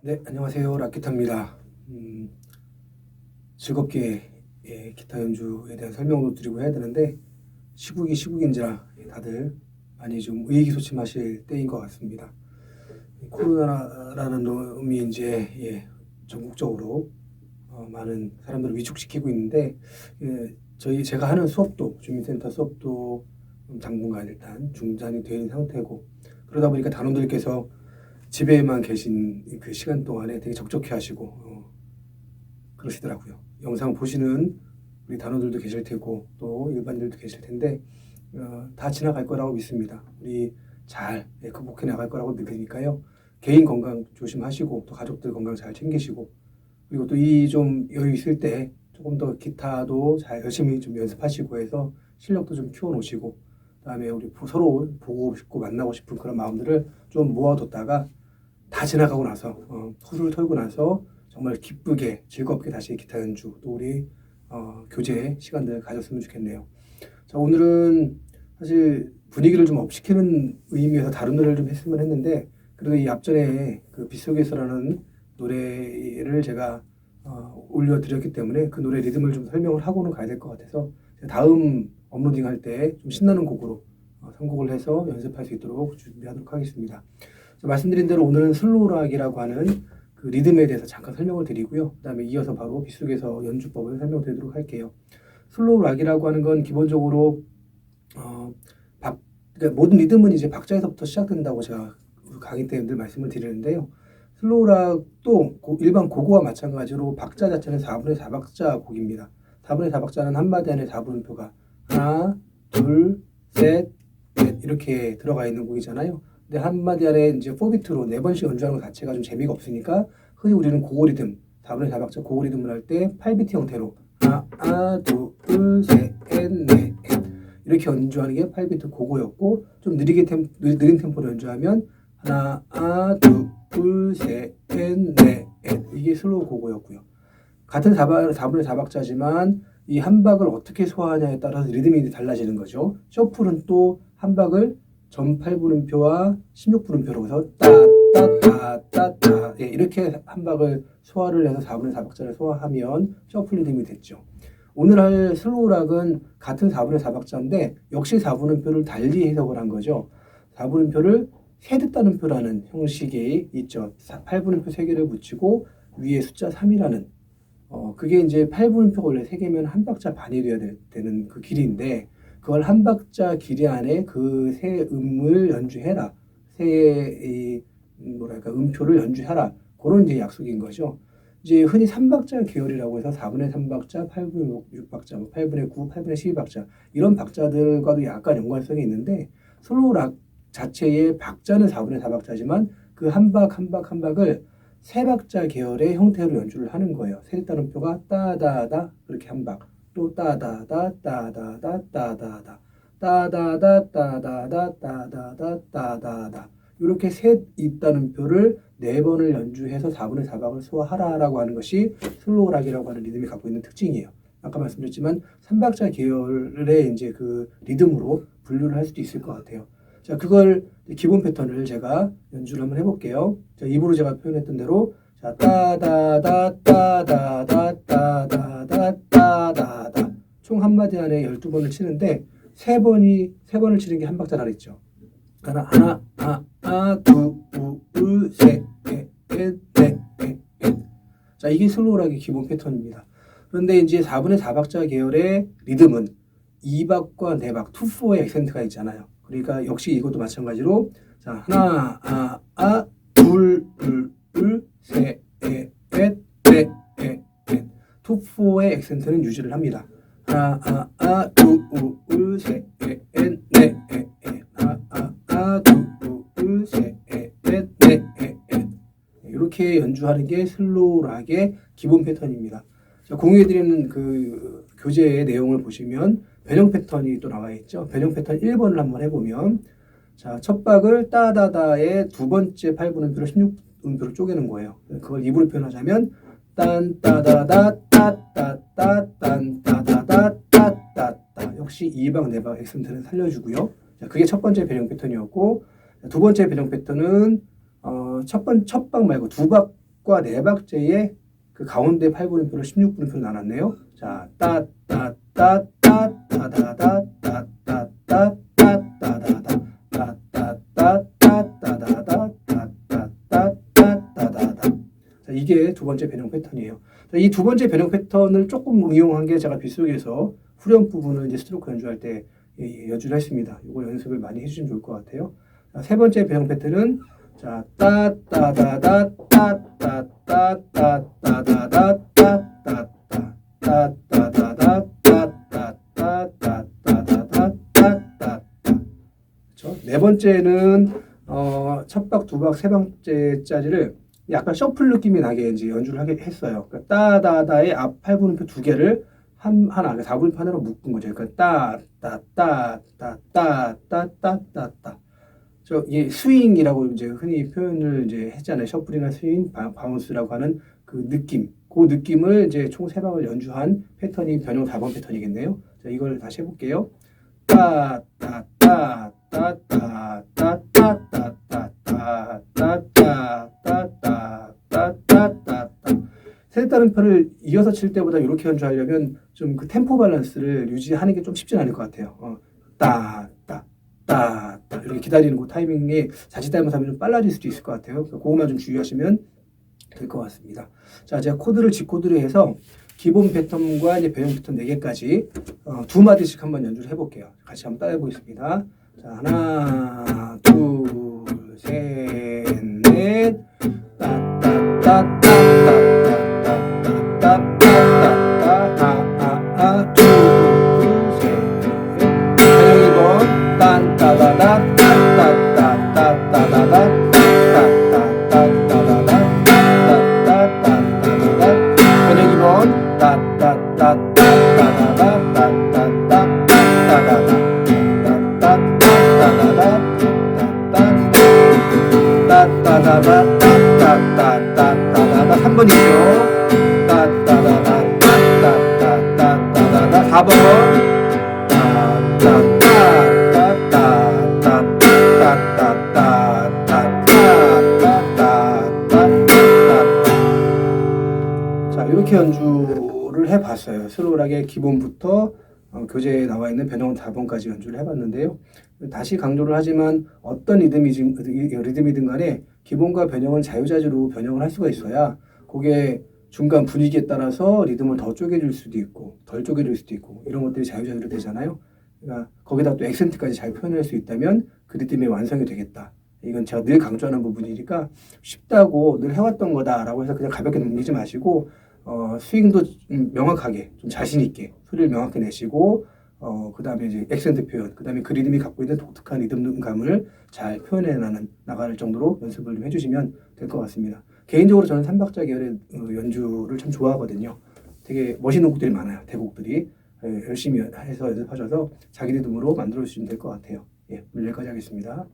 네, 안녕하세요. 락기타입니다. 음, 즐겁게 예, 기타 연주에 대한 설명도 드리고 해야 되는데 시국이 시국인지라 예, 다들 많이 좀 의기소침하실 때인 것 같습니다. 이 코로나라는 놈이 이제 예, 전국적으로 어, 많은 사람들을 위축시키고 있는데 예, 저희 제가 하는 수업도 주민센터 수업도 당분간 일단 중단이 된 상태고 그러다 보니까 단원들께서 집에만 계신 그 시간 동안에 되게 적적해 하시고 어, 그러시더라고요. 영상 보시는 우리 단원들도 계실 테고 또 일반인들도 계실 텐데 어, 다 지나갈 거라고 믿습니다. 우리 잘 예, 극복해 나갈 거라고 믿으니까요. 개인 건강 조심하시고 또 가족들 건강 잘 챙기시고 그리고 또 이 좀 여유 있을 때 조금 더 기타도 잘 열심히 좀 연습하시고 해서 실력도 좀 키워 놓으시고 그다음에 우리 보- 서로 보고 싶고 만나고 싶은 그런 마음들을 좀 모아뒀다가 다 지나가고 나서 어, 호수를 털고 나서 정말 기쁘게 즐겁게 다시 기타 연주 또 우리 어, 교제 시간들 가졌으면 좋겠네요. 자 오늘은 사실 분위기를 좀 업시키는 의미에서 다른 노래를 좀 했으면 했는데 그래도 이 앞전에 그 빗속에서라는 노래를 제가 어, 올려드렸기 때문에 그 노래 리듬을 좀 설명을 하고는 가야 될 것 같아서 다음 업로딩 할 때 좀 신나는 곡으로 어, 선곡을 해서 연습할 수 있도록 준비하도록 하겠습니다. 자, 말씀드린 대로 오늘은 슬로우락이라고 하는 그 리듬에 대해서 잠깐 설명을 드리고요. 그 다음에 이어서 바로 빗속에서 연주법을 설명드리도록 할게요. 슬로우락이라고 하는 건 기본적으로 어, 박, 그러니까 모든 리듬은 이제 박자에서부터 시작된다고 제가 강의 때 늘 말씀을 드리는데요. 슬로우락도 고- 일반 고고와 마찬가지로 박자 자체는 4분의 4박자 곡입니다. 4분의 4박자는 한마디 안에 4분음표가 하나, 둘, 셋, 넷 이렇게 들어가 있는 곡이잖아요. 근데 한마디 안에 이제 4비트로 네 번씩 연주하는 것 자체가 좀 재미가 없으니까 흔히 우리는 고고 리듬, 4분의 4박자 고고 리듬을 할 때 8비트 형태로 하나, 하나, 둘, 셋, 넷, 넷 이렇게 연주하는 게 8비트 고고였고 좀 느리게 템, 느- 느린 템포로 연주하면 하나, 하나, 둘, 둘, 셋, 넷, 넷, 넷 이게 슬로우 고고였고요. 같은 4박, 4분의 4박자지만 이 한 박을 어떻게 소화하냐에 따라서 리듬이 달라지는 거죠. 셔플은 또 한 박을 전 8분음표와 16분음표로 해서 따따따따따 예, 이렇게 한 박을 소화를 해서 4분의 4박자를 소화하면 셔플 리듬이 됐죠. 오늘 할 슬로우락은 같은 4분의 4박자인데 역시 4분음표를 달리 해석을 한 거죠. 4분음표를 세듣다는표라는 형식이 있죠. 8분음표 3개를 붙이고 위에 숫자 3이라는 어 그게 이제 8분음표가 원래 3개면 한 박자 반이 돼야 되- 되는 그 길이인데 그걸 한 박자 길이 안에 그 세 음을 연주해라. 세이 뭐랄까 음표를 연주해라. 그런 이제 약속인 거죠. 이제 흔히 3박자 계열이라고 해서 4분의 3박자, 8분의 6박자, 8분의 9, 8분의 12박자 이런 박자들과도 약간 연관성이 있는데 슬로우 락 자체의 박자는 4분의 4박자지만 그 한 박 한 박 한 박을 세 박자 계열의 형태로 연주를 하는 거예요. 세 따름표가 따다다 그렇게 한 박, 또 따다다 따다다 따다다 따다다 따다다 따다다 따다다 이렇게 셋 있다는 표를 네 번을 연주해서 4분의 4박을 소화하라라고 하는 것이 슬로우락이라고 하는 리듬이 갖고 있는 특징이에요. 아까 말씀드렸지만 3박자 계열의 이제 그 리듬으로 분류를 할 수도 있을 것 같아요. 자, 그걸 기본 패턴을 제가 연주를 한번 해볼게요. 자, 입으로 제가 표현했던 대로 자, 따다다 따다다 따다다 따다다 총 한마디 안에 12번을 치는데 세 번이 세 번을 치는 게 한 박자라 그랬죠. 하나 하나 하나 하나 둘셋넷넷넷넷 자, 이게 슬로우락의 기본 패턴입니다. 그런데 이제 4분의 4박자 계열의 리듬은 2박과 4박, 2, 4의 액센트가 있잖아요. 그러니까 역시 이것도 마찬가지로 자, 하나, 아, 아, 4의 액센트는 유지를 합니다. 하나, 아, 아, 둘, 둘, 셋, 넷, 넷, 넷, 넷, 넷. 하나, 아, 아, 둘, 둘, 셋, 넷, 넷, 넷, 넷, 넷. 이렇게 연주하는 게 슬로우 락의 기본 패턴입니다. 자, 공유해드리는 그 교재의 내용을 보시면 변형 패턴이 또 나와 있죠. 변형 패턴 1번을 한번 해보면 자, 첫 박을 따다다의 두 번째 8분 음표로 16 음표로 쪼개는 거예요. 그걸 입으로 표현하자면 딴 따다다 따따따 딴 따다다 따따따 역시 2박 4박 액센트는 살려주고요. 자, 그게 첫 번째 변형 패턴이었고 두 번째 변형 패턴은 어, 첫 번, 첫박 말고 두박 8과 네 박자의 그 가운데 8분음표를 16분음표로 나눴네요. 자, 따, 따, 따, 따, 따, 다, 다, 이게 두 번째 변형 패턴이에요. 이 두 번째 변형 패턴을 조금 응용한 게 제가 빗속에서 후렴 부분을 이제 스트로크 연주할 때 예, 연주를 했습니다. 이거 연습을 많이 해주시면 좋을 것 같아요. 자, 세 번째 변형 패턴은 자, 따, 따, 다, 다, 따, 따, 따, 따, 따, 다, 다, 따, 따, 따, 따, 따, 다, 다, 따, 따, 따, 따, 따, 다, 다, 따, 따, 따. 그렇죠? 네 번째는 어, 첫 박, 두 박, 세 번째 짜리를 약간 셔플 느낌이 나게 이제 연주를 하게 했어요. 그러니까 따다다의 앞 8분음표 두 개를 한 하나, 4분음표 하나로 묶은 거죠. 그러니까 따, 따, 따, 따, 따, 따, 따, 따, 따. 저, 이 스윙이라고 이제 흔히 표현을 이제 했잖아요. 셔플이나 스윙, 바, 바운스라고 하는 그 느낌. 그 느낌을 이제 총 세 방을 연주한 패턴이 변형 4번 패턴이겠네요. 자, 이걸 다시 해볼게요. 따, 따, 따, 따, 따, 따, 따, 따, 따, 따, 따, 따, 따, 따, 따, 세 다른 편을 이어서 칠 때보다 이렇게 연주하려면 좀 그 템포 밸런스를 유지하는 게 좀 쉽진 않을 것 같아요. 어, 따, 따, 따, 따 이렇게 기다리는 그 타이밍이 자칫 잘못하면 좀 빨라질 수도 있을 것 같아요. 그거만 좀 주의하시면 될 것 같습니다. 자, 제가 코드를 G코드로 해서 기본 패턴과 이제 변형 패턴 4개까지 어, 두 마디씩 한번 연주를 해볼게요. 같이 한번 따라해 보겠습니다. 자, 하나, 둘, 셋, 3번이죠. 따따다다 따따따따따다다 4번 자 이렇게 연주를 해봤어요. 스로락의 기본부터 어, 교재에 나와 있는 변형 4번까지 연주를 해봤는데요. 다시 강조를 하지만 어떤 리듬이, 리듬이든 간에 기본과 변형은 자유자재로 변형을 할 수가 있어야 그게 중간 분위기에 따라서 리듬을 더 쪼개줄 수도 있고 덜 쪼개줄 수도 있고 이런 것들이 자유자재로 되잖아요. 그러니까 거기다 또 액센트까지 잘 표현할 수 있다면 그 리듬의 완성이 되겠다. 이건 제가 늘 강조하는 부분이니까 쉽다고 늘 해왔던 거다라고 해서 그냥 가볍게 넘기지 마시고 어, 스윙도 좀 명확하게 좀 자신 있게 소리를 명확히 내시고 어, 그 다음에 이제 액센트 표현, 그 다음에 그 리듬이 갖고 있는 독특한 리듬감을 잘 표현해 나는 나갈 정도로 연습을 좀 해주시면 될 것 같습니다. 개인적으로 저는 삼박자 계열의 어, 연주를 참 좋아하거든요. 되게 멋있는 곡들이 많아요. 대곡들이 예, 열심히 해서 연습하셔서 자기 리듬으로 만들어 주시면 될 것 같아요. 예, 여기까지 하겠습니다.